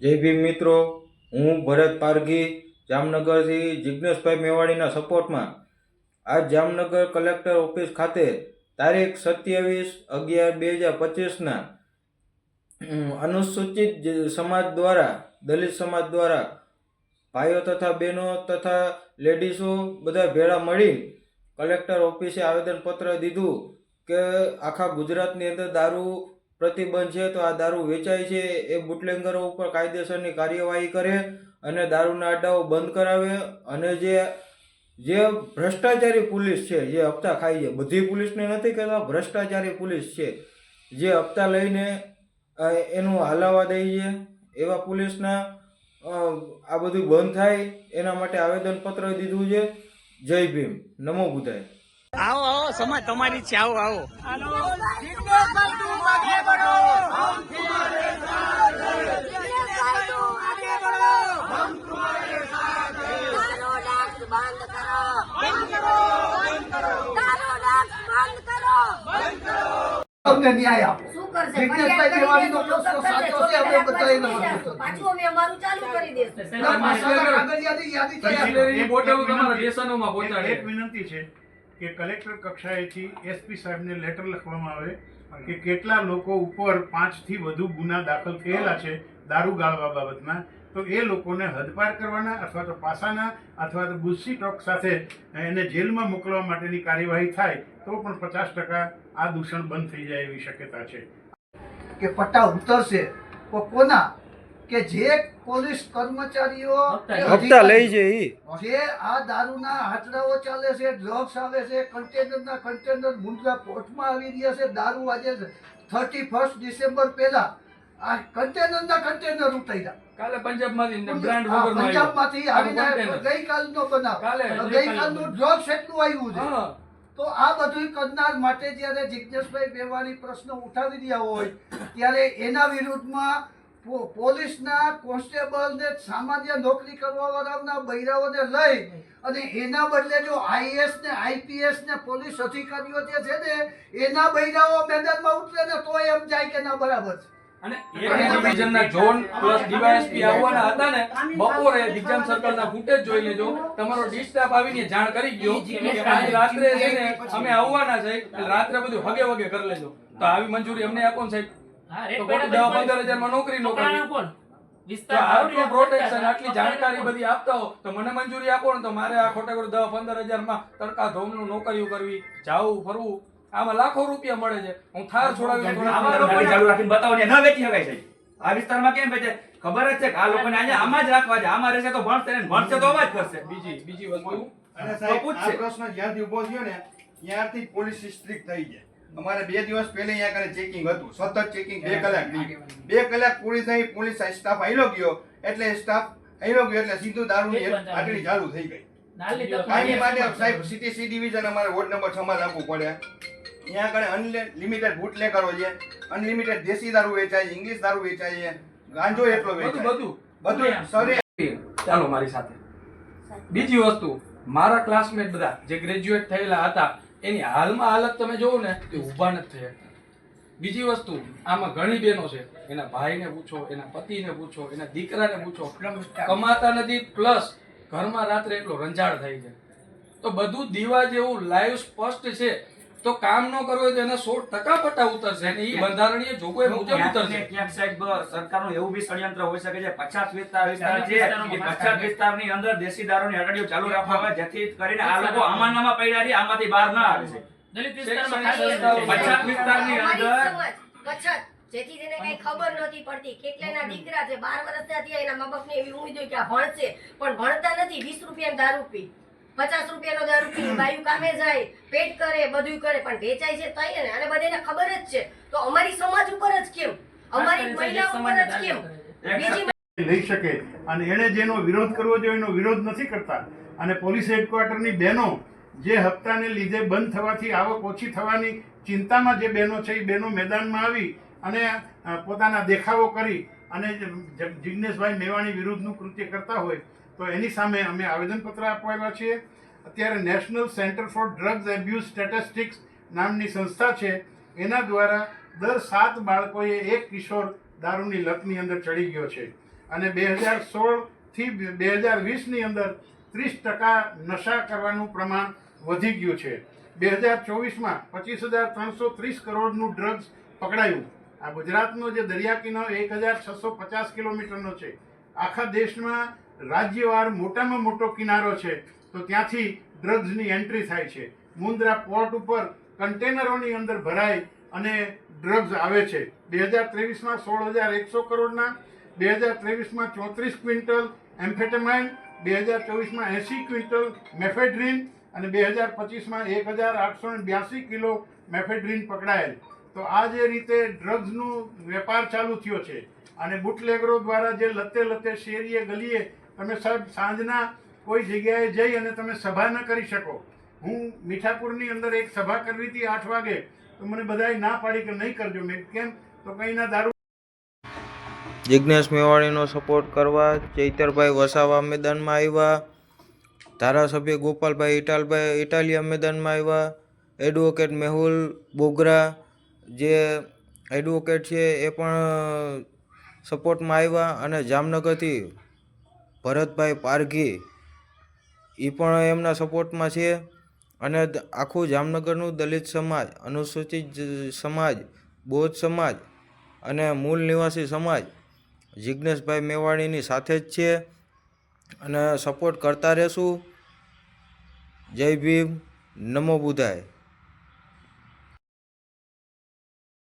જય ભીમ મિત્રો. હું ભરત પારઘી, જામનગરથી જિજ્ઞેશભાઈ મેવાડીના સપોર્ટમાં. આજ જામનગર કલેક્ટર ઓફિસ ખાતે તારીખ સત્યાવીસ અગિયાર બે હજાર પચીસના અનુસૂચિત સમાજ દ્વારા, દલિત સમાજ દ્વારા ભાઈઓ તથા બહેનો તથા લેડીઝો બધા ભેળા મળી કલેક્ટર ઓફિસે આવેદનપત્ર દીધું કે આખા ગુજરાતની અંદર દારૂ પ્રતિબંધ છે તો આ દારૂ વેચાય છે. એ બુટલેંગરો ઉપર કાયદેસરની કાર્યવાહી કરે અને દારૂના અડ્ડાઓ બંધ કરાવે અને જે જે ભ્રષ્ટાચારી પોલીસ છે, જે હપ્તા ખાઈ છે, બધી પોલીસને નથી કહેતા, ભ્રષ્ટાચારી પોલીસ છે. જે હપ્તા લઈને એનું હલાવા દે છે. એવા પોલીસના આ બધું બંધ થાય. એના માટે આવેદનપત્ર દીધું છે. જય ભીમ. નમો બુધાય. આવો આવો સમજ તમારી છે આવો આવો. અમને ન્યાય આપો. શું બોટલ વિનંતી છે. કે કલેક્ટર કક્ષાએથી એસપી સાહેબને લેટર લખવામાં આવે કે કેટલા લોકો ઉપર પાંચથી વધુ ગુના દાખલ થયેલા છે દારૂ ગાળવા બાબતમાં, તો એ લોકોને હદપાર કરવાના અથવા તો પાસાના અથવા તો ગુસ્સી ટોક સાથે એને જેલમાં મોકલવા માટેની કાર્યવાહી થાય, તો પણ પચાસ ટકા આ દૂષણ બંધ થઈ જાય એવી શક્યતા છે. કે પટ્ટા ઉતરશે કોના કે જે પોલીસ કર્મચારીઓ હપ્તા લઈ છે ઈ. જે આ દારૂના હાથડાઓ ચાલે છે ડ્રગ્સ આવે છે કન્ટેનરના કન્ટેનર મુંદ્રા પોર્ટમાં આવી રહ્યા છે દારૂ આજે થર્ટી ફર્સ્ટ ડિસેમ્બર પહેલા આ કન્ટેનરના કન્ટેનર ઉતર્યા. કાલે પંજાબમાંથી બ્રાન્ડ આ પંજાબમાંથી આવીને ગઈકાલનો બનાવ. ગઈકાલનું. ડ્રગ્સ એટલું આવ્યું છે. તો આ બધું કરનાર માટે જ્યારે જિજ્ઞેશભાઈ મેવાણી પ્રશ્ન ઉઠાવી રહ્યા હોય ત્યારે એના વિરુદ્ધમાં પોલીસના કોન્સ્ટેબલને સામાન્ય નોકરી કરવા વાળાના બૈરાઓને લઈ અને એના બદલે જો આઈએસ ને આઈપીએસ ને પોલીસ અધિકારીઓ જે છે ને એના બૈરાઓ મેદાનમાં ઉતરે ને તો એમ જાય કે ના બરાબર છે. અને એક ડિવિઝનના ઝોન પ્લસ ડીવાયએસપી આવવાના હતા ને બપોરે દિગ્જામ સર્કલના ફૂટેજ જોઈ લેજો. તમારો ડિસ્ટાફ આવીને જાણ કરી ગયો કે આજ રાત્રે છે ને અમે આવવાના છે રાત્રે બધું હગે વગે કરી લેજો. તો આવી મંજૂરી અમને આપો ને સાહેબ. તો ખોટી દવા પંદર હજારમાં નોકરી નો કરવી તો આટલું પ્રોટેક્શન આટલી જાણકારી બધી આપતા હો તો મને મંજૂરી આપો ને તો મારે આ ખોટા ખોટા દવા પંદર હજારમાં તડકા ધોમનું નોકરીઓ કરવી જાવું ફરવું આમાં લાખો રૂપિયા મળે છે. હું થાર છોડાવી ચાલુ રાખીને બતાવો ને ન વેચી શકાય છે આ વિસ્તારમાં કેમ વેચે? ખબર જ છે કે આ લોકોને અહીંયા આમાં જ રાખવા છે. આમાં રહેશે તો ભણશે ને ભણશે તો અવાજ કરશે. બીજી બીજી વસ્તુ. અને સાહેબ આ પ્રશ્ન જ્યારથી ઊભો થયો ને ત્યારથી પોલીસ સ્ટ્રિક્ટ થઈ જાય અમારે બે દિવસ પહેલા અહીંયા આગળ ચેકિંગ હતું. સતત ચેકિંગ બે કલાક. બે કલાક પૂરી થઈ પોલીસ સ્ટાફ આયલો ગયો. એટલે સ્ટાફ આયલો ગયો એટલે સીધું દારૂની આટલી ચાલુ થઈ ગઈ. કાયમી માટે સાહેબ સિટી સી ડિવિઝન અમારે વોર્ડ નંબર છ માં રાખવું પડે. અહીંયા આગળ અનલિમિટેડ બુટલેકરો છે. અનલિમિટેડ દેશી દારૂ વેચાય છે ઇંગ્લિશ દારૂ વેચાય છે. ગાંજો એટલો બધું વેચાય. બધું. બધું સરે ચાલો મારી સાથે. બીજી વસ્તુ મારા ક્લાસમેટ બધા જે ગ્રેજ્યુએટ થયેલા હતા એની હાલમાં હાલત તમે જોવો ને તે ઊભા નથી થઈ બીજી વસ્તુ આમાં ઘણી બહેનો છે. એના ભાઈને પૂછો એના પતિને પૂછો એના દીકરાને પૂછો. કમાતા નથી પ્લસ ઘરમાં રાત્રે એટલો રંજાડ થઈ છે. તો બધું દીવા જેવું લાઈવ સ્પષ્ટ છે. તો કામ ન કરવું હોય તો એના સો ટકા પટ્ટા ઉતરશે. અને એ બંધારણીય જોગવાઈ મુજબ ઉતરશે. ક્યાંક સાહેબ સરકારનું એવું બી ષડયંત્ર હોઈ શકે છે પચાસ વિસ્તાર વિસ્તાર છે પચાસ પછાત વિસ્તારની અંદર દેશી દારૂની હરાડીઓ ચાલુ રાખવામાં આવે જેથી કરીને આ લોકો અમાનામાં પડ્યા રહી આમાંથી બહાર ના આવે છે. પછાત વિસ્તારની અમારી અંદર જેથી તેને કઈ ખબર નથી પડતી. કેટલાના દીકરા છે બાર વર્ષના થયા એના મા બાપને એવી ઉમ્મીદ હોય કે આ ભણશે પણ ભણતા નથી વીસ રૂપિયા દારૂ પી. પચાસ રૂપિયાનો દારૂ પી બાયું કામે જાય પેટ કરે બધું કરે પણ વેચાય છે તઈ ને અને બધાને ખબર જ છે. તો અમારી સમાજ ઉપર જ કેમ? અમારી મહિલા ઉપર જ કેમ? બીજી લઈ શકે. અને એણે જેનો વિરોધ કરવો જોઈએ એનો વિરોધ નથી કરતા. અને પોલીસ હેડક્વાર્ટરની બહેનો જે હપ્તાને લીધે બંધ થવાથી આવક ઓછી થવાની ચિંતામાં જે બહેનો છે એ બહેનો મેદાનમાં આવી અને પોતાના દેખાવો કરી અને જિજ્ઞેશભાઈ મેવાણી વિરુદ્ધનું કૃત્ય કરતા હોય. તો એની સામે અમે આવેદનપત્ર આપવાના છીએ. અત્યારે national centre for drugs abuse statistics નામની સંસ્થા છે. એના દ્વારા દર સાત બાળકોએ એક કિશોર દારૂની લતની અંદર ચડી ગયો છે. અને બે હજાર સોળથી બે હજાર વીસની અંદર ત્રીસ ટકા નશા કરવાનું પ્રમાણ વધી ગયું છે. બે હજાર ચોવીસમાં પચીસ હજાર ત્રણસો ત્રીસ કરોડનું ડ્રગ્સ પકડાયું. આ ગુજરાતનો જે દરિયા કિનારો એક હજાર છસો પચાસ કિલોમીટરનો છે. આખા દેશમાં રાજ્યવાર મોટામાં મોટો કિનારો છે, તો ત્યાંથી ડ્રગ્સની એન્ટ્રી થાય છે. મુન્દ્રા પોર્ટ ઉપર કન્ટેનરોની અંદર ભરાય અને ડ્રગ્સ આવે છે. બે હજાર ત્રેવીસમાં સોળ હજાર એકસો કરોડના, બે હજાર ત્રેવીસમાં ચોત્રીસ ક્વિન્ટલ એમ્ફેટેમાઇન, બે હજાર ચોવીસમાં એંસી ક્વિન્ટલ મેફેડ્રીન અને બે હજાર પચીસમાં એક હજાર આઠસો બ્યાસી કિલો મેફેડ્રીન પકડાયેલ. તો આ જે રીતે ડ્રગ્સનું વેપાર ચાલુ થયો છે અને બુટલેગરો દ્વારા જે લતે લતે શેરીએ ગલીએ તમે સાંજના કોઈ જગ્યાએ જઈ અને તમે સભા ન કરી શકો. હું મીઠાપુરની અંદર એક સભા કરવી હતી આઠ વાગે, તો મને બધાએ ના પાડી કે નહીં કરજો. મેં કેમ? તો કંઈ ના દારૂ જિજ્ઞેશ મેવાણીનો સપોર્ટ કરવા, ચૈતરભાઈ વસાવા મેદાનમાં આવ્યા, ધારાસભ્ય ગોપાલભાઈ ઇટાલભાઈ, ઇટાલિયા મેદાનમાં આવ્યા, એડવોકેટ મેહુલ બોગરા, જે એડવોકેટ છે એ પણ સપોર્ટમાં આવ્યા અને જામનગરથી ભરતભાઈ પારઘી એ પણ એમના સપોર્ટમાં છે. અને આખું જામનગરનું દલિત સમાજ, અનુસૂચિત સમાજ, બૌદ્ધ સમાજ અને મૂળ નિવાસી સમાજ જિજ્ઞેશભાઈ મેવાણીની સાથે જ છે અને સપોર્ટ કરતા રહેશું. જય ભીમ. નમો બુધાય.